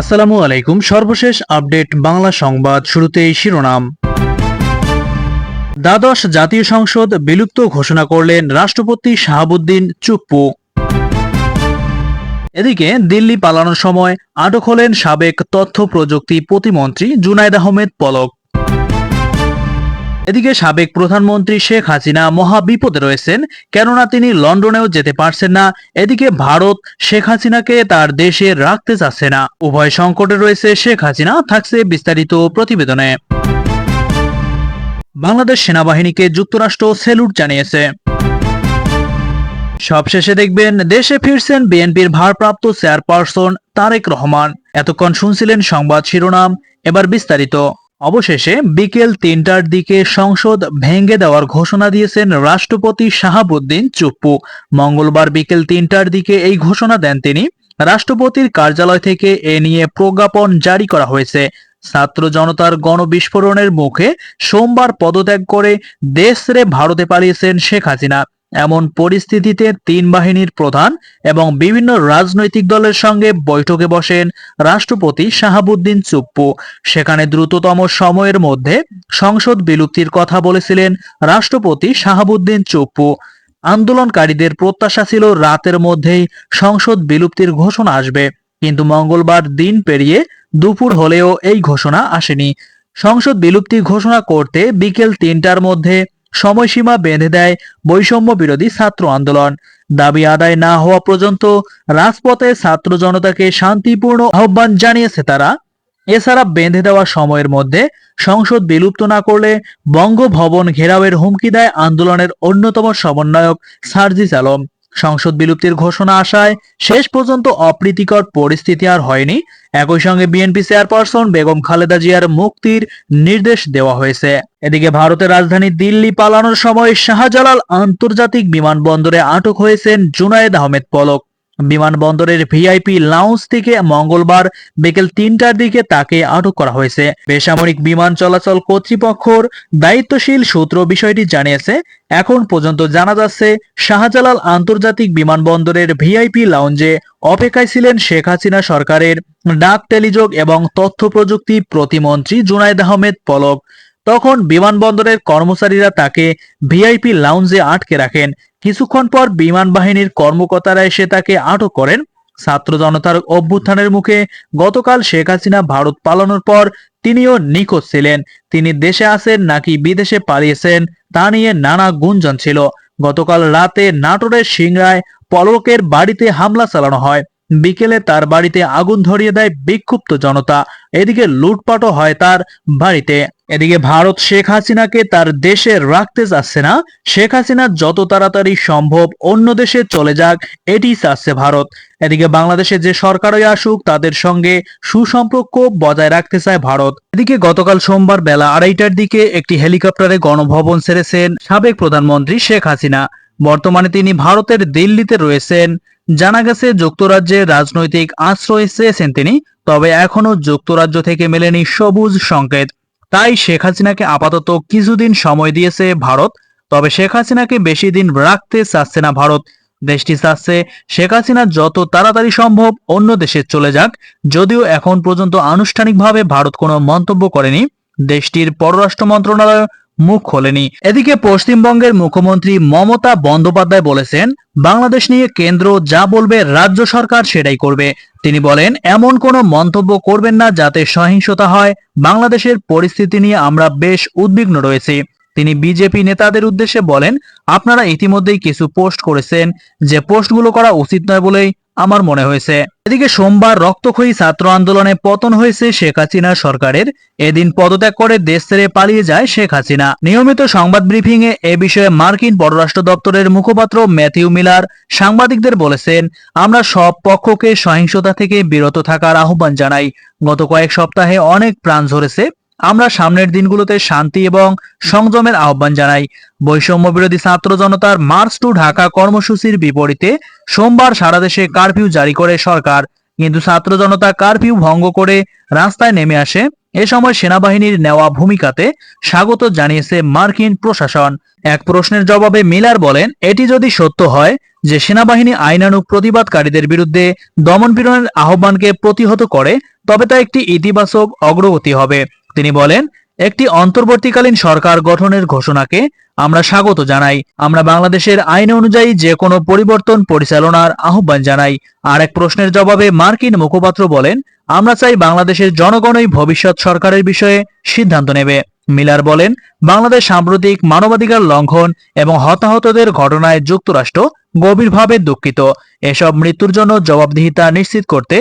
আসসালামু আলাইকুম। সর্বশেষ আপডেট বাংলা সংবাদ শুরুতেই শিরোনাম। দ্বাদশ জাতীয় সংসদ বিলুপ্ত ঘোষণা করলেন রাষ্ট্রপতি শাহাবুদ্দিন চুপ্পু। এদিকে দিল্লি পালানোর সময় আটক হলেন সাবেক তথ্য প্রযুক্তি প্রতিমন্ত্রী জুনায়দ আহমেদ পলক। এদিকে সাবেক প্রধানমন্ত্রী শেখ হাসিনা মহা বিপদে রয়েছেন, কেননা তিনি লন্ডনেও যেতে পারছেন না। এদিকে ভারত শেখ হাসিনাকে তার দেশে রাখতে চাচ্ছে না। উভয় সংকটে রয়েছে শেখ হাসিনা, থাকছে বিস্তারিত প্রতিবেদনে। বাংলাদেশ সেনাবাহিনীকে যুক্তরাষ্ট্র সেলুট জানিয়েছে। সবশেষে দেখবেন, দেশে ফিরছেন বিএনপির ভারপ্রাপ্ত চেয়ারপারসন তারেক রহমান। এতক্ষণ শুনছিলেন সংবাদ শিরোনাম, এবার বিস্তারিত। অবশেষে বিকেল তিনটার দিকে সংসদ ভেঙে দেওয়ার ঘোষণা দিয়েছেন রাষ্ট্রপতি শাহাবুদ্দিন চুপ্পু। মঙ্গলবার বিকেল তিনটার দিকে এই ঘোষণা দেন তিনি। রাষ্ট্রপতির কার্যালয় থেকে এ নিয়ে প্রজ্ঞাপন জারি করা হয়েছে। ছাত্র জনতার গণবিস্ফোরণের মুখে সোমবার পদত্যাগ করে দেশ ছেড়ে ভারতে পালিয়েছেন শেখ হাসিনা। এমন পরিস্থিতিতে তিন বাহিনীর প্রধান এবং বিভিন্ন রাজনৈতিক দলের সঙ্গে বৈঠকে বসেন রাষ্ট্রপতি শাহাবুদ্দিন চুপ্পু। সেখানে দ্রুততম সময়ের মধ্যে সংসদ বিলুপ্তির কথা বলেছিলেন রাষ্ট্রপতি শাহাবুদ্দিন চুপ্পু। আন্দোলনকারীদের প্রত্যাশা ছিল রাতের মধ্যেই সংসদ বিলুপ্তির ঘোষণা আসবে, কিন্তু মঙ্গলবার দিন পেরিয়ে দুপুর হলেও এই ঘোষণা আসেনি। সংসদ বিলুপ্তি ঘোষণা করতে বিকেল তিনটার মধ্যে সময়সীমা বেঁধে দেয় বৈষম্য বিরোধী ছাত্র আন্দোলন। দাবি আদায় না হওয়া পর্যন্ত রাজপথে ছাত্র জনতাকে শান্তিপূর্ণ আহ্বান জানিয়েছে তারা। এছাড়া বেঁধে দেওয়া সময়ের মধ্যে সংসদ বিলুপ্ত না করলে বঙ্গভবন ঘেরাওয়ের হুমকি দেয় আন্দোলনের অন্যতম সমন্বয়ক সার্জিস আলম। সংসদ বিলুপ্তির ঘোষণা আসায় শেষ পর্যন্ত অপ্রীতিকর পরিস্থিতি আর হয়নি। একই সঙ্গে বিএনপি চেয়ারপারসন বেগম খালেদা জিয়ার মুক্তির নির্দেশ দেওয়া হয়েছে। এদিকে ভারতের রাজধানী দিল্লি পালানোর সময় শাহজালাল আন্তর্জাতিক বিমানবন্দরে আটক হয়েছেন জুনায়েদ আহমেদ পলক। বিমানবন্দরের ভিআইপি লাউঞ্জ থেকে মঙ্গলবার বিকেল তিনটার দিকে তাকে আটক করা হয়েছে। বেসামরিক বিমান চলাচল কর্তৃপক্ষর দায়িত্বশীল সূত্র বিষয়টি জানিয়েছে। এখন পর্যন্ত জানা যাচ্ছে, শাহজালাল আন্তর্জাতিক বিমানবন্দরের ভিআইপি লাউঞ্জে অপেক্ষায় ছিলেন শেখ হাসিনা সরকারের ডাক টেলিযোগ এবং তথ্য প্রযুক্তি প্রতিমন্ত্রী জুনায়দ আহমেদ পলক। তখন বিমানবন্দরের কর্মচারীরা তাকে ভিআইপি লাউঞ্জে আটকে রাখেন। কিছুক্ষণ পর বিমান বাহিনীর কর্মকর্তারা এসে তাকে আটক করেন। ছাত্র জনতার অভ্যুত্থানের মুখে গতকাল শেখ হাসিনা ভারত পালানোর পর তিনিও নিখোঁজ ছিলেন। তিনি দেশে আছেন নাকি বিদেশে পালিয়েছেন তা নিয়ে নানা গুঞ্জন ছিল। গতকাল রাতে নাটোরের সিংড়ায় পলকের বাড়িতে হামলা চালানো হয়। বিকেলে তার বাড়িতে আগুন ধরিয়ে দেয় বিক্ষুব্ধ জনতা। এদিকে লুটপাটও হয় তার বাড়িতে। এদিকে ভারত শেখ হাসিনাকে তার দেশে রাখতে চাচ্ছে না। শেখ হাসিনা যত তাড়াতাড়ি সম্ভব অন্য দেশে চলে যাক, এটি চাচ্ছে ভারত। এদিকে বাংলাদেশে যে সরকারই আসুক, তাদের সঙ্গে সুসম্পর্ক বজায় রাখতে চায় ভারত। এদিকে গতকাল সোমবার বেলা আড়াইটার দিকে একটি হেলিকপ্টারে গণভবন ছেড়েছেন সাবেক প্রধানমন্ত্রী শেখ হাসিনা। বর্তমানে তিনি ভারতের দিল্লিতে রয়েছেন। জানা গেছে, যুক্তরাজ্যে রাজনৈতিক আশ্রয় চেয়েছেন তিনি, তবে এখনও যুক্তরাজ্য থেকে মেলেনি সবুজ সংকেত। তাই শেখ হাসিনাকে আপাতত কিছুদিন সময় দিয়েছে ভারত, তবে শেখ হাসিনাকে বেশি দিন রাখতে চাচ্ছে না ভারত। দেশটি চাচ্ছে শেখ হাসিনা যত তাড়াতাড়ি সম্ভব অন্য দেশে চলে যাক, যদিও এখন পর্যন্ত আনুষ্ঠানিকভাবে ভারত কোনো মন্তব্য করেনি। দেশটির পররাষ্ট্র মন্ত্রণালয় মুখ খোলেনি। এদিকে পশ্চিমবঙ্গের মুখ্যমন্ত্রী মমতা বন্দ্যোপাধ্যায় বলেছেন, বাংলাদেশ নিয়ে কেন্দ্র যা বলবে রাজ্য সরকার সেটাই করবে। তিনি বলেন, এমন কোনো মন্তব্য করবেন না যাতে সহিংসতা হয়। বাংলাদেশের পরিস্থিতি নিয়ে আমরা বেশ উদ্বিগ্ন রয়েছি। তিনি বিজেপি নেতাদের উদ্দেশ্যে বলেন, আপনারা ইতিমধ্যেই কিছু পোস্ট করেছেন। যে পোস্টগুলো করা উচিত নয় বলেই আমার মনে হয়েছে। এদিকে সোমবার রক্তক্ষয়ী ছাত্র আন্দোলনে পতন হয়েছে শেখ হাসিনা সরকারের। এদিন পদত্যাগ করে দেশ ছেড়ে পালিয়ে যায় শেখ হাসিনা। নিয়মিত সংবাদ ব্রিফিং এ এ বিষয়ে মার্কিন পররাষ্ট্র দপ্তরের মুখপাত্র ম্যাথিউ মিলার সাংবাদিকদের বলেছেন, আমরা সব পক্ষকে সহিংসতা থেকে বিরত থাকার আহ্বান জানাই। গত কয়েক সপ্তাহে অনেক প্রাণ ঝরেছে। আমরা সামনের দিনগুলোতে শান্তি এবং সংযমের আহ্বান জানাই। বৈষম্য বিরোধী ছাত্র জনতার মার্চ টু ঢাকা কর্মসূচির বিপরীতে সোমবার সারা দেশে কারফিউ জারি করে সরকার। কিন্তু ছাত্র জনতা কারফিউ ভঙ্গ করে রাস্তায় নেমে আসে। এ সময় সেনাবাহিনীর নেওয়া ভূমিকাতে স্বাগত জানিয়েছে মার্কিন প্রশাসন। এক প্রশ্নের জবাবে মিলার বলেন, এটি যদি সত্য হয় যে সেনাবাহিনী আইনানুগ প্রতিবাদকারীদের বিরুদ্ধে দমনপীড়নের আহ্বানকে প্রতিহত করে, তবে তা একটি ইতিবাচক অগ্রগতি হবে। তিনি বলেন, একটি অন্তর্বর্তীকালীন সরকার গঠনের ঘোষণাকে আমরা স্বাগত জানাই। আমরা বাংলাদেশের আইন অনুযায়ী যে কোনো পরিবর্তন পরিচালনার আহ্বান জানাই। আর এক প্রশ্নের জবাবে মার্কিন মুখপাত্র বলেন, আমরা চাই বাংলাদেশের জনগণই ভবিষ্যৎ সরকারের বিষয়ে সিদ্ধান্ত নেবে। মিলার বলেন, বাংলাদেশ সাম্প্রতিক মানবাধিকার লঙ্ঘন এবং হতাহতদের ঘটনায় যুক্তরাষ্ট্র গভীরভাবে দুঃখিত। এসব মৃত্যুর জন্য জবাবদিহিতা নিশ্চিত করতে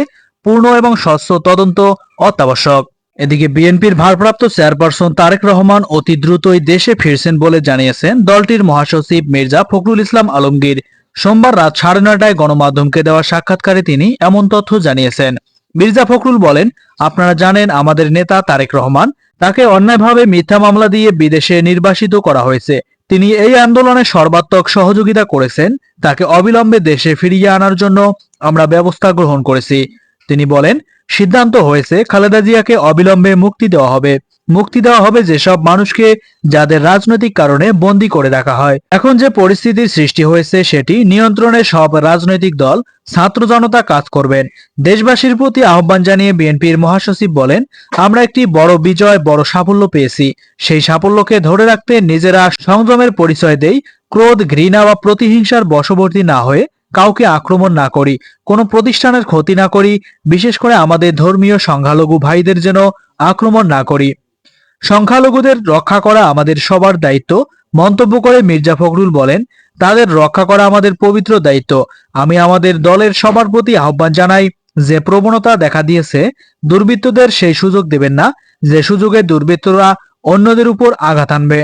পূর্ণ এবং স্বচ্ছ তদন্ত অত্যাবশ্যক। এদিকে বিএনপির ভারপ্রাপ্ত চেয়ারপারসন তারেক রহমান অতি দ্রুতই দেশে ফিরছেন বলে জানিয়েছেন দলটির মহাসচিব মির্জা ফখরুল ইসলাম আলমগীর। সোমবার রাত সাড়ে নয়টায় গণমাধ্যমকে দেওয়া সাক্ষাৎকারে তিনি এমন তথ্য জানিয়েছেন। মির্জা ফখরুল বলেন, আপনারা জানেন আমাদের নেতা তারেক রহমান, তাকে অন্যায়ভাবে মিথ্যা মামলা দিয়ে বিদেশে নির্বাসিত করা হয়েছে। তিনি এই আন্দোলনে সর্বাত্মক সহযোগিতা করেছেন, তাকে অবিলম্বে দেশে ফিরিয়ে আনার জন্য আমরা ব্যবস্থা গ্রহণ করেছি। তিনি বলেন সিদ্ধান্ত হয়েছে খালেদা জিয়াকে অবিলম্বে মুক্তি দেওয়া হবে। মুক্তি দেওয়া হবে যেসব মানুষকে যাদের রাজনৈতিক কারণে বন্দী করে রাখা হয়। এখন যে পরিস্থিতির সৃষ্টি হয়েছে সেটি নিয়ন্ত্রণে সব রাজনৈতিক দল, ছাত্র জনতা কাজ করবেন। দেশবাসীর প্রতি আহ্বান জানিয়ে বিএনপির মহাসচিব বলেন, আমরা একটি বড় বিজয়, বড় সাফল্য পেয়েছি। সেই সাফল্যকে ধরে রাখতে নিজেরা সংযমের পরিচয় দেই, ক্রোধ, ঘৃণা বা প্রতিহিংসার বশবর্তী না হয়ে কাউকে আক্রমণ না করি, কোনো প্রতিষ্ঠানের ক্ষতি না করি, বিশেষ করে আমাদের ধর্মীয় সংখ্যালঘু ভাইদের যেন আক্রমণ না করি। সংখ্যালঘুদের রক্ষা করা আমাদের সবার দায়িত্ব, মন্তব্য করে মির্জা ফখরুল বলেন, তাদের রক্ষা করা আমাদের পবিত্র দায়িত্ব। আমি আমাদের দলের সবার প্রতি আহ্বান জানাই, যে প্রবণতা দেখা দিয়েছে, দুর্বৃত্তদের সেই সুযোগ দেবেন না, যে সুযোগে দুর্বৃত্তরা অন্যদের উপর আঘাত আনবে।